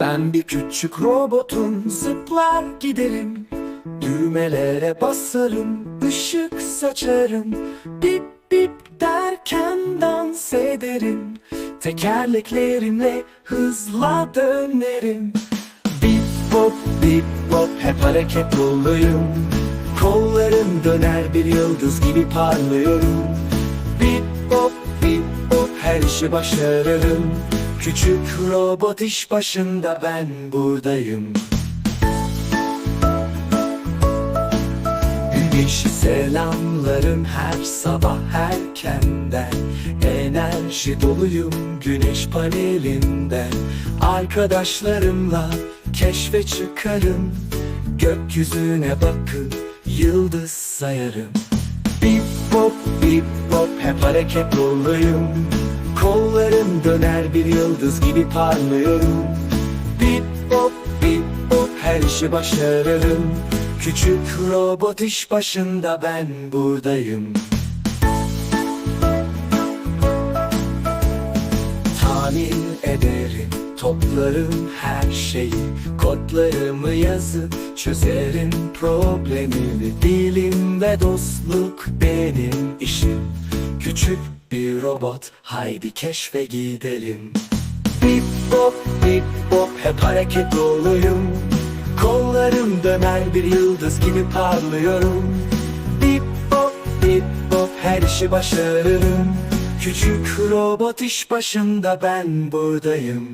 Ben bir küçük robotum zıplar giderim. Düğmelere basarım ışık saçarım. Bip bip derken dans ederim. Tekerleklerimle hızla dönerim. Bip bop bip bop hep hareket doluyum Kollarım döner bir yıldız gibi parlıyorum. Bip bop bip bop her işi başarırım Küçük robot iş başında ben buradayım. Güneşi selamlarım her sabah erkenden Enerji doluyum güneş panelinden Arkadaşlarımla keşfe çıkarım. Gökyüzüne bakıp yıldız sayarım. Bip bop bip bop hep hareket doluyum döner bir yıldız gibi parlıyorum. Bip bop bip bop her işi başarırım. Küçük robot iş başında ben buradayım. Tahmin ederim toplarım her şeyi. Kodlarımı yazıp çözerim problemimi. Bilim ve dostluk benim işim Küçük bir robot. Haydi keşfe gidelim. Bip bop bip bop hep hareket doluyum. Kollarım döner bir yıldız gibi parlıyorum. Bip bop bip bop her işi başarırım. Küçük robot iş başında ben buradayım.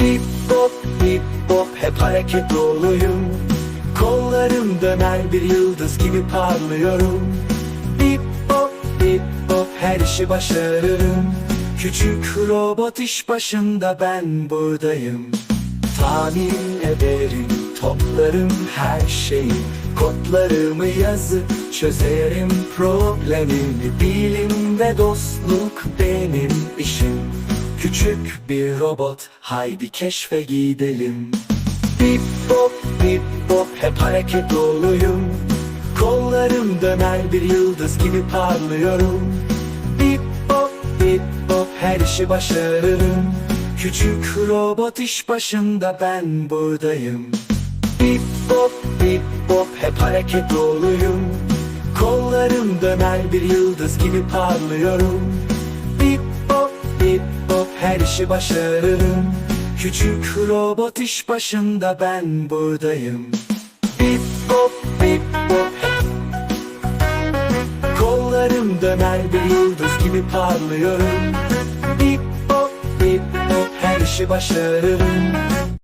Bip bop bip bop hep hareket doluyum. Kollarım döner bir yıldız gibi parlıyorum işi başarırım. Küçük robot iş başında ben buradayım. Tahmin ederim toplarım her şeyi. Kodlarımı yazıp çözerim problemimi. Bilim ve dostluk benim işim. Küçük bir robot haydi keşfe gidelim. Bip bop bip bop hep hareket doluyum. Kollarım döner bir yıldız gibi parlıyorum her işi başarırım. Küçük robot iş başında ben buradayım. Bip bop bip bop hep hareket doluyum. Kollarım döner bir yıldız gibi parlıyorum. Bip bop bip bop her işi başarırım. Küçük robot iş başında ben buradayım. Bip bop bip bop Kollarım döner bir gibi parlıyorum Bip bop bip bop her işi başarırım